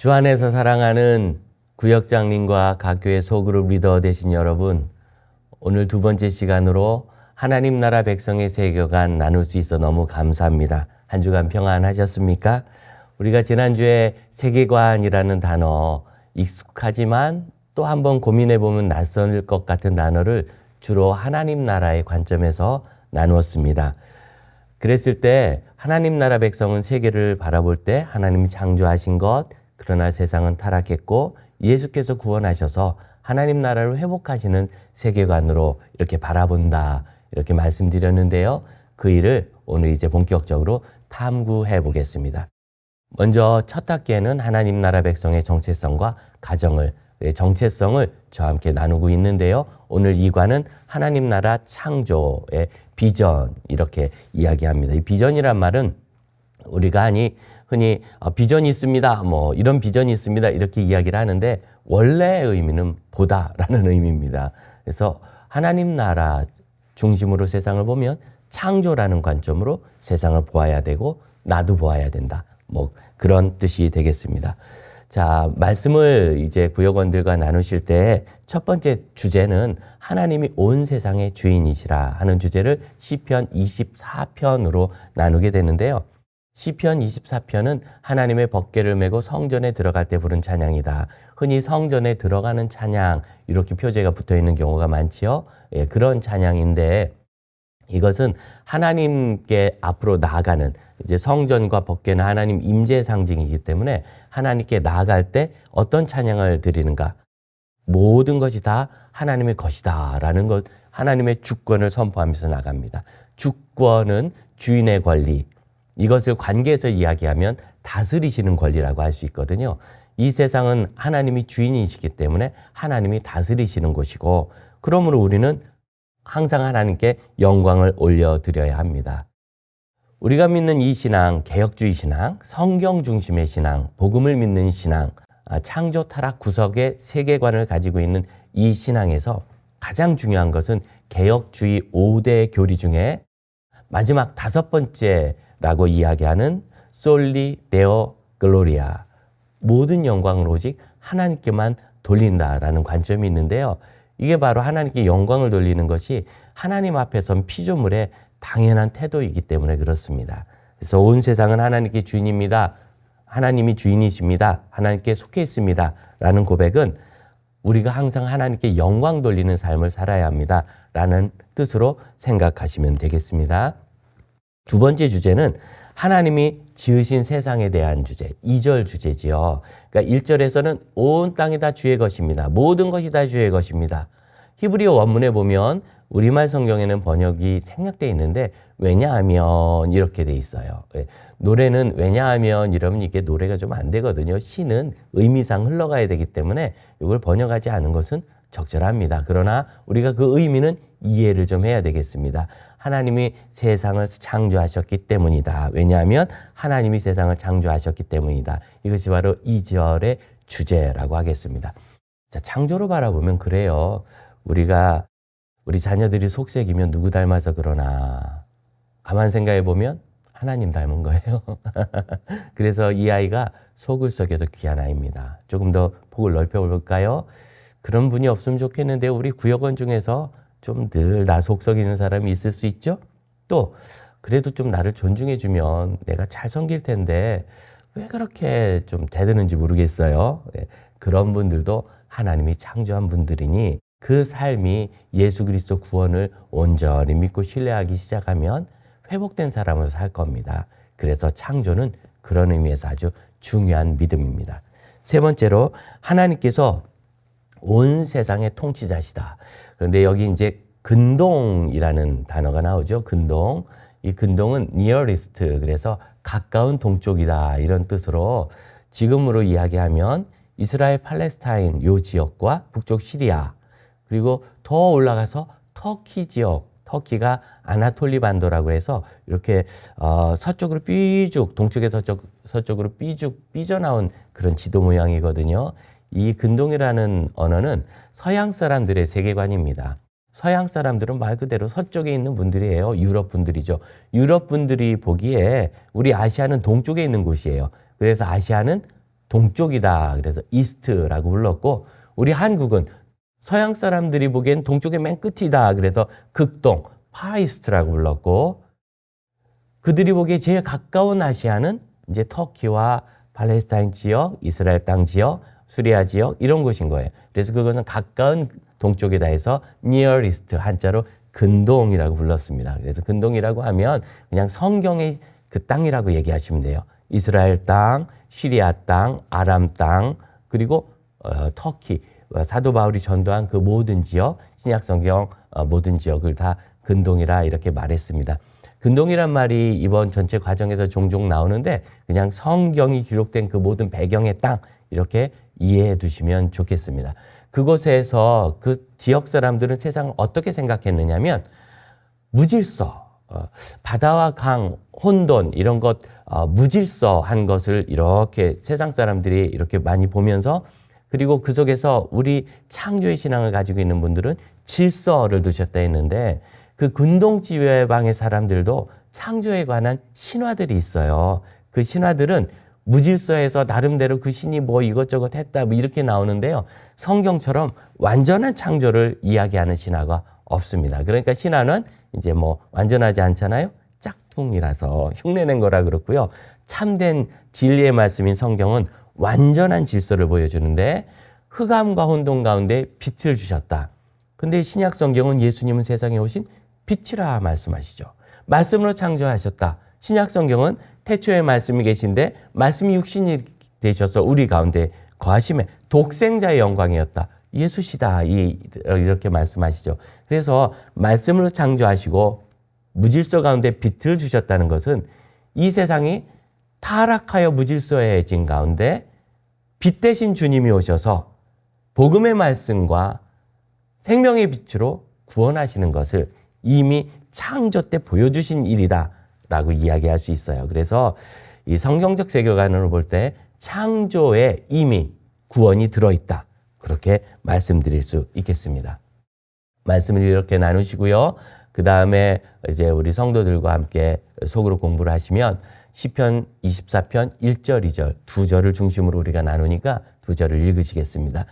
주 안에서 사랑하는 구역장님과 각교의 소그룹 리더 되신 여러분, 오늘 두 번째 시간으로 하나님 나라 백성의 세계관 나눌 수 있어 너무 감사합니다. 한 주간 평안하셨습니까? 우리가 지난주에 세계관이라는 단어 익숙하지만 또 한번 고민해 보면 낯설 것 같은 단어를 주로 하나님 나라의 관점에서 나누었습니다. 그랬을 때 하나님 나라 백성은 세계를 바라볼 때 하나님이 창조하신 것, 그러나 세상은 타락했고 예수께서 구원하셔서 하나님 나라를 회복하시는 세계관으로 이렇게 바라본다. 이렇게 말씀드렸는데요. 그 일을 오늘 이제 본격적으로 탐구해 보겠습니다. 먼저 첫 학기에는 하나님 나라 백성의 정체성과 가정을 예, 정체성을 저와 함께 나누고 있는데요. 오늘 이과는 하나님 나라 창조의 비전 이렇게 이야기합니다. 이 비전이란 말은 우리가 아니 흔히 어, 비전이 있습니다. 뭐 이런 비전이 있습니다. 이렇게 이야기를 하는데 원래의 의미는 보다라는 의미입니다. 그래서 하나님 나라 중심으로 세상을 보면 창조라는 관점으로 세상을 보아야 되고 나도 보아야 된다. 뭐 그런 뜻이 되겠습니다. 자, 말씀을 이제 구역원들과 나누실 때 첫 번째 주제는 하나님이 온 세상의 주인이시라 하는 주제를 시편 24편으로 나누게 되는데요. 시편 24편은 하나님의 법궤를 메고 성전에 들어갈 때 부른 찬양이다. 흔히 성전에 들어가는 찬양 이렇게 표제가 붙어 있는 경우가 많지요. 예, 그런 찬양인데 이것은 하나님께 앞으로 나아가는 이제 성전과 법궤는 하나님 임재 상징이기 때문에 하나님께 나아갈 때 어떤 찬양을 드리는가? 모든 것이 다 하나님의 것이다라는 것, 하나님의 주권을 선포하면서 나갑니다. 주권은 주인의 권리, 이것을 관계에서 이야기하면 다스리시는 권리라고 할 수 있거든요. 이 세상은 하나님이 주인이시기 때문에 하나님이 다스리시는 곳이고, 그러므로 우리는 항상 하나님께 영광을 올려드려야 합니다. 우리가 믿는 이 신앙, 개혁주의 신앙, 성경 중심의 신앙, 복음을 믿는 신앙, 아, 창조 타락 구석의 세계관을 가지고 있는 이 신앙에서 가장 중요한 것은 개혁주의 5대 교리 중에 마지막 다섯 번째 라고 이야기하는 솔리 데어 글로리아 모든 영광을 오직 하나님께만 돌린다라는 관점이 있는데요. 이게 바로 하나님께 영광을 돌리는 것이 하나님 앞에선 피조물의 당연한 태도이기 때문에 그렇습니다. 그래서 온 세상은 하나님께 주인입니다. 하나님이 주인이십니다. 하나님께 속해 있습니다. 라는 고백은 우리가 항상 하나님께 영광 돌리는 삶을 살아야 합니다. 라는 뜻으로 생각하시면 되겠습니다. 두 번째 주제는 하나님이 지으신 세상에 대한 주제, 2절 주제지요. 그러니까 1절에서는 온 땅이 다 주의 것입니다. 모든 것이 다 주의 것입니다. 히브리어 원문에 보면 우리말 성경에는 번역이 생략되어 있는데 왜냐하면 이렇게 돼 있어요. 예, 노래는 왜냐하면 이러면 이게 노래가 좀 안 되거든요. 시는 의미상 흘러가야 되기 때문에 이걸 번역하지 않은 것은 적절합니다. 그러나 우리가 그 의미는 이해를 좀 해야 되겠습니다. 하나님이 세상을 창조하셨기 때문이다. 왜냐하면 하나님이 세상을 창조하셨기 때문이다. 이것이 바로 2절의 주제라고 하겠습니다. 자, 창조로 바라보면 그래요. 우리가 우리 자녀들이 속색이면 누구 닮아서 그러나 가만 생각해 보면 하나님 닮은 거예요. 그래서 이 아이가 속을 속여도 귀한 아이입니다. 조금 더 폭을 넓혀 볼까요? 그런 분이 없으면 좋겠는데 우리 구역원 중에서 좀 늘 나 속썩이는 사람이 있을 수 있죠? 또 그래도 좀 나를 존중해 주면 내가 잘 섬길 텐데 왜 그렇게 좀 대드는지 모르겠어요. 네, 그런 분들도 하나님이 창조한 분들이니 그 삶이 예수 그리스도 구원을 온전히 믿고 신뢰하기 시작하면 회복된 사람으로 살 겁니다. 그래서 창조는 그런 의미에서 아주 중요한 믿음입니다. 세 번째로 하나님께서 온 세상의 통치자시다. 그런데 여기 이제 근동이라는 단어가 나오죠. 근동. 이 근동은 nearest 그래서 가까운 동쪽이다 이런 뜻으로 지금으로 이야기하면 이스라엘 팔레스타인 요 지역과 북쪽 시리아 그리고 더 올라가서 터키 지역 터키가 아나톨리 반도라고 해서 이렇게 어, 서쪽으로 삐죽 동쪽에서 서쪽, 서쪽으로 삐죽 삐져나온 그런 지도 모양이거든요. 이 근동이라는 언어는 서양 사람들의 세계관입니다. 서양 사람들은 말 그대로 서쪽에 있는 분들이에요. 유럽 분들이죠. 유럽 분들이 보기에 우리 아시아는 동쪽에 있는 곳이에요. 그래서 아시아는 동쪽이다. 그래서 이스트라고 불렀고 우리 한국은 서양 사람들이 보기엔 동쪽의 맨 끝이다. 그래서 극동, 파이스트라고 불렀고 그들이 보기에 제일 가까운 아시아는 이제 터키와 팔레스타인 지역, 이스라엘 땅 지역, 수리아 지역 이런 곳인 거예요. 그래서 그것은 가까운 동쪽이다 해서 near east 한자로 근동이라고 불렀습니다. 그래서 근동이라고 하면 그냥 성경의 그 땅이라고 얘기하시면 돼요. 이스라엘 땅, 시리아 땅, 아람 땅, 그리고 어, 터키 어, 사도 바울이 전도한 그 모든 지역, 신약 성경 어, 모든 지역을 다 근동이라 이렇게 말했습니다. 근동이란 말이 이번 전체 과정에서 종종 나오는데 그냥 성경이 기록된 그 모든 배경의 땅 이렇게 이해해 두시면 좋겠습니다. 그곳에서 그 지역 사람들은 세상을 어떻게 생각했느냐면 무질서, 어, 바다와 강, 혼돈 이런 것 어, 무질서한 것을 이렇게 세상 사람들이 이렇게 많이 보면서 그리고 그 속에서 우리 창조의 신앙을 가지고 있는 분들은 질서를 두셨다 했는데 그 근동지회방의 사람들도 창조에 관한 신화들이 있어요. 그 신화들은 무질서에서 나름대로 그 신이 뭐 이것저것 했다 뭐 이렇게 나오는데요. 성경처럼 완전한 창조를 이야기하는 신화가 없습니다. 그러니까 신화는 이제 뭐 완전하지 않잖아요. 짝퉁이라서 흉내낸 거라 그렇고요. 참된 진리의 말씀인 성경은 완전한 질서를 보여주는데 흑암과 혼돈 가운데 빛을 주셨다. 근데 신약 성경은 예수님은 세상에 오신 빛이라 말씀하시죠. 말씀으로 창조하셨다. 신약 성경은 태초에 말씀이 계신데 말씀이 육신이 되셔서 우리 가운데 거하심에 독생자의 영광이었다. 예수시다. 이렇게 말씀하시죠. 그래서 말씀으로 창조하시고 무질서 가운데 빛을 주셨다는 것은 이 세상이 타락하여 무질서해진 가운데 빛 대신 주님이 오셔서 복음의 말씀과 생명의 빛으로 구원하시는 것을 이미 창조 때 보여주신 일이다. 라고 이야기할 수 있어요. 그래서 이 성경적 세계관으로 볼 때 창조에 이미 구원이 들어있다. 그렇게 말씀드릴 수 있겠습니다. 말씀을 이렇게 나누시고요. 그 다음에 이제 우리 성도들과 함께 속으로 공부를 하시면 시편 24편 1절, 2절 두 절을 중심으로 우리가 나누니까 두 절을 읽으시겠습니다.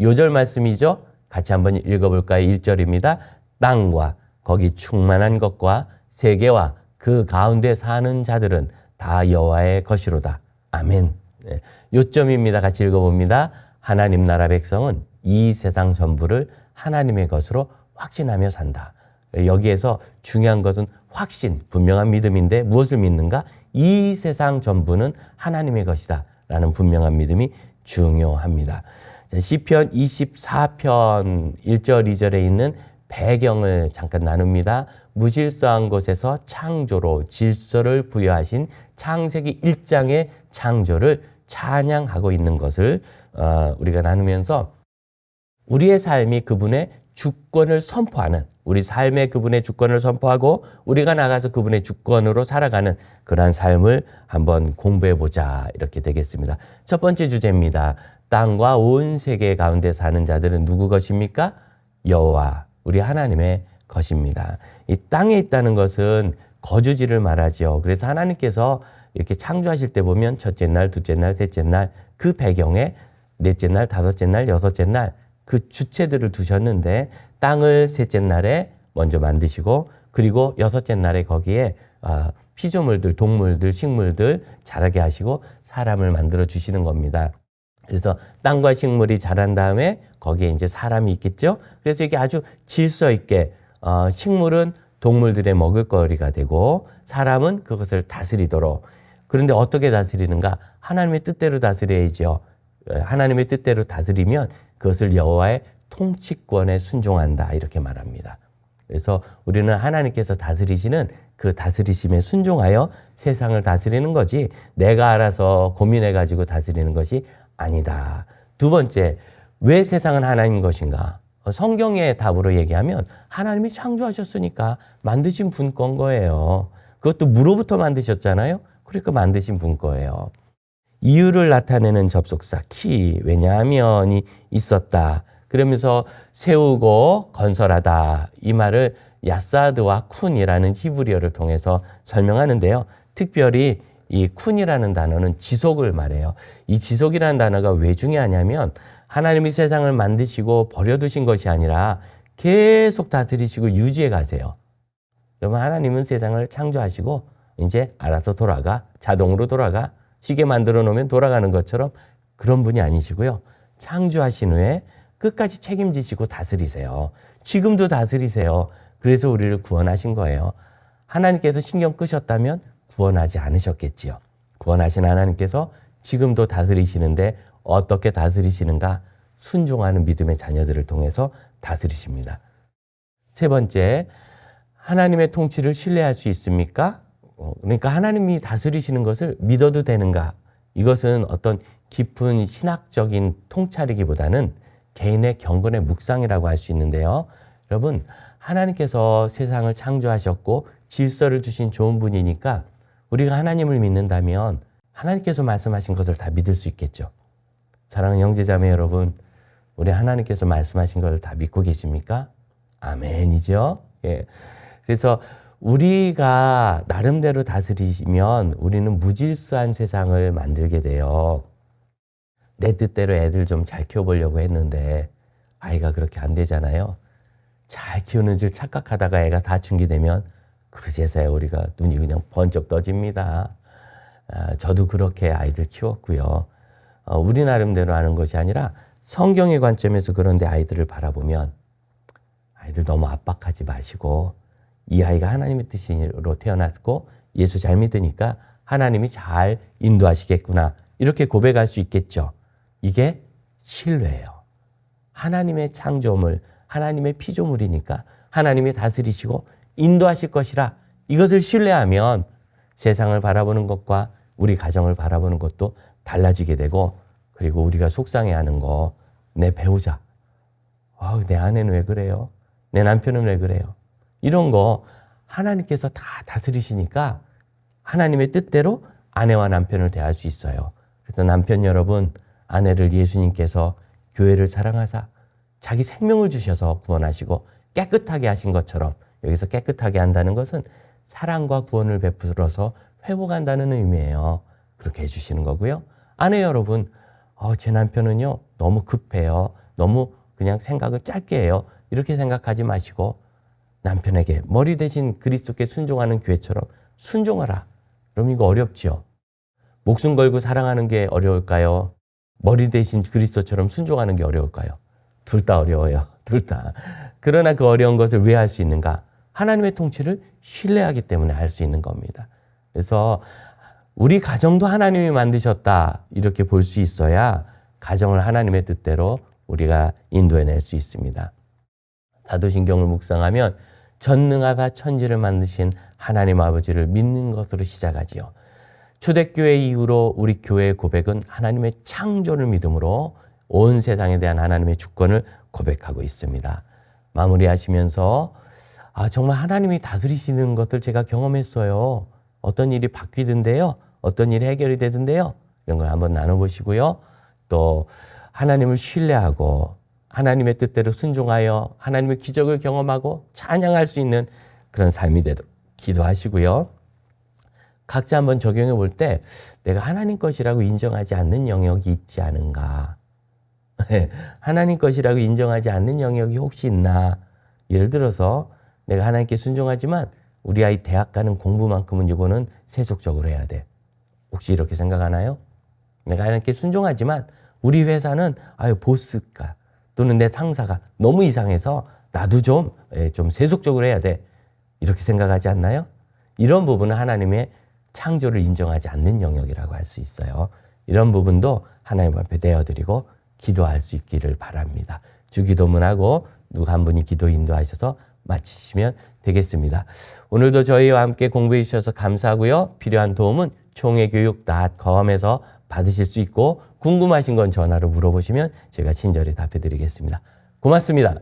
요절 말씀이죠. 같이 한번 읽어볼까요? 1절입니다. 땅과 거기 충만한 것과 세계와 그 가운데 사는 자들은 다 여호와의 것이로다. 아멘. 네. 요점입니다. 같이 읽어봅니다. 하나님 나라 백성은 이 세상 전부를 하나님의 것으로 확신하며 산다. 여기에서 중요한 것은 확신, 분명한 믿음인데 무엇을 믿는가? 이 세상 전부는 하나님의 것이다. 라는 분명한 믿음이 중요합니다. 시편 24편 1절, 2절에 있는 배경을 잠깐 나눕니다. 무질서한 곳에서 창조로 질서를 부여하신 창세기 1장의 창조를 찬양하고 있는 것을 어, 우리가 나누면서 우리의 삶이 그분의 주권을 선포하는 우리 삶의 그분의 주권을 선포하고 우리가 나가서 그분의 주권으로 살아가는 그러한 삶을 한번 공부해 보자 이렇게 되겠습니다. 첫 번째 주제입니다. 땅과 온 세계 가운데 사는 자들은 누구 것입니까? 여호와 우리 하나님의 것입니다. 이 땅에 있다는 것은 거주지를 말하지요. 그래서 하나님께서 이렇게 창조하실 때 보면 첫째 날, 둘째 날, 셋째 날 그 배경에 넷째 날, 다섯째 날, 여섯째 날 그 주체들을 두셨는데 땅을 셋째 날에 먼저 만드시고 그리고 여섯째 날에 거기에 아, 피조물들, 동물들, 식물들 자라게 하시고 사람을 만들어 주시는 겁니다. 그래서 땅과 식물이 자란 다음에 거기에 이제 사람이 있겠죠. 그래서 이게 아주 질서 있게 어, 식물은 동물들의 먹을거리가 되고 사람은 그것을 다스리도록 그런데 어떻게 다스리는가? 하나님의 뜻대로 다스려야죠. 하나님의 뜻대로 다스리면 그것을 여호와의 통치권에 순종한다 이렇게 말합니다. 그래서 우리는 하나님께서 다스리시는 그 다스리심에 순종하여 세상을 다스리는 거지 내가 알아서 고민해 가지고 다스리는 것이 아니다. 두 번째, 왜 세상은 하나님 것인가? 어, 성경의 답으로 얘기하면 하나님이 창조하셨으니까 만드신 분 건 거예요. 그것도 무로부터 만드셨잖아요. 그러니까 만드신 분 거예요. 이유를 나타내는 접속사 키 왜냐하면이 있었다. 그러면서 세우고 건설하다 이 말을 야사드와 쿤이라는 히브리어를 통해서 설명하는데요. 특별히 이 쿤이라는 단어는 지속을 말해요. 이 지속이라는 단어가 왜 중요하냐면 하나님이 세상을 만드시고 버려두신 것이 아니라 계속 다스리시고 유지해 가세요. 여러분 하나님은 세상을 창조하시고 이제 알아서 돌아가 자동으로 돌아가 시계 만들어 놓으면 돌아가는 것처럼 그런 분이 아니시고요. 창조하신 후에 끝까지 책임지시고 다스리세요. 지금도 다스리세요. 그래서 우리를 구원하신 거예요. 하나님께서 신경 끄셨다면 구원하지 않으셨겠지요. 구원하신 하나님께서 지금도 다스리시는데 어떻게 다스리시는가? 순종하는 믿음의 자녀들을 통해서 다스리십니다. 세 번째, 하나님의 통치를 신뢰할 수 있습니까? 어, 그러니까 하나님이 다스리시는 것을 믿어도 되는가? 이것은 어떤 깊은 신학적인 통찰이기보다는 개인의 경건의 묵상이라고 할 수 있는데요. 여러분, 하나님께서 세상을 창조하셨고 질서를 주신 좋은 분이니까 우리가 하나님을 믿는다면 하나님께서 말씀하신 것을 다 믿을 수 있겠죠. 사랑하는 형제자매 여러분, 우리 하나님께서 말씀하신 것을 다 믿고 계십니까? 아멘이죠. 예. 그래서 우리가 나름대로 다스리면 우리는 무질서한 세상을 만들게 돼요. 내 뜻대로 애들 좀 잘 키워보려고 했는데 아이가 그렇게 안 되잖아요. 잘 키우는 줄 착각하다가 애가 다춘게 되면 그제서야 우리가 눈이 그냥 번쩍 떠집니다. 아, 저도 그렇게 아이들 키웠고요. 어, 우리 나름대로 하는 것이 아니라 성경의 관점에서 그런데 아이들을 바라보면 아이들 너무 압박하지 마시고 이 아이가 하나님의 뜻으로 태어났고 예수 잘 믿으니까 하나님이 잘 인도하시겠구나 이렇게 고백할 수 있겠죠. 이게 신뢰예요. 하나님의 창조물, 하나님의 피조물이니까 하나님이 다스리시고 인도하실 것이라 이것을 신뢰하면 세상을 바라보는 것과 우리 가정을 바라보는 것도 달라지게 되고 그리고 우리가 속상해하는 거 내 배우자 아, 내 아내는 왜 그래요? 내 남편은 왜 그래요? 이런 거 하나님께서 다 다스리시니까 하나님의 뜻대로 아내와 남편을 대할 수 있어요. 그래서 남편 여러분, 아내를 예수님께서 교회를 사랑하사 자기 생명을 주셔서 구원하시고 깨끗하게 하신 것처럼 여기서 깨끗하게 한다는 것은 사랑과 구원을 베풀어서 회복한다는 의미예요. 그렇게 해주시는 거고요. 아내 여러분, 어, 제 남편은요, 너무 급해요. 너무 그냥 생각을 짧게 해요. 이렇게 생각하지 마시고 남편에게 머리 대신 그리스도께 순종하는 교회처럼 순종하라. 그럼 이거 어렵지요. 목숨 걸고 사랑하는 게 어려울까요? 머리 대신 그리스도처럼 순종하는 게 어려울까요? 둘 다 어려워요. 둘 다. 그러나 그 어려운 것을 왜 할 수 있는가? 하나님의 통치를 신뢰하기 때문에 할 수 있는 겁니다. 그래서 우리 가정도 하나님이 만드셨다. 이렇게 볼 수 있어야 가정을 하나님의 뜻대로 우리가 인도해낼 수 있습니다. 사도신경을 묵상하면 전능하다 천지를 만드신 하나님 아버지를 믿는 것으로 시작하지요. 초대교회 이후로 우리 교회의 고백은 하나님의 창조를 믿음으로 온 세상에 대한 하나님의 주권을 고백하고 있습니다. 마무리하시면서 아, 정말 하나님이 다스리시는 것을 제가 경험했어요. 어떤 일이 바뀌던데요. 어떤 일이 해결이 되던데요. 이런 걸 한번 나눠보시고요. 또 하나님을 신뢰하고 하나님의 뜻대로 순종하여 하나님의 기적을 경험하고 찬양할 수 있는 그런 삶이 되도록 기도하시고요. 각자 한번 적용해 볼 때 내가 하나님 것이라고 인정하지 않는 영역이 있지 않은가. 하나님 것이라고 인정하지 않는 영역이 혹시 있나. 예를 들어서 내가 하나님께 순종하지만 우리 아이 대학 가는 공부만큼은 이거는 세속적으로 해야 돼. 혹시 이렇게 생각하나요? 내가 하나님께 순종하지만 우리 회사는 아유 보스가 또는 내 상사가 너무 이상해서 나도 좀, 예, 좀 세속적으로 해야 돼. 이렇게 생각하지 않나요? 이런 부분은 하나님의 창조를 인정하지 않는 영역이라고 할 수 있어요. 이런 부분도 하나님 앞에 내어드리고 기도할 수 있기를 바랍니다. 주기도문하고 누구 한 분이 기도 인도하셔서 마치시면 되겠습니다. 오늘도 저희와 함께 공부해 주셔서 감사하고요. 필요한 도움은 총회교육.com에서 받으실 수 있고 궁금하신 건 전화로 물어보시면 제가 친절히 답해 드리겠습니다. 고맙습니다.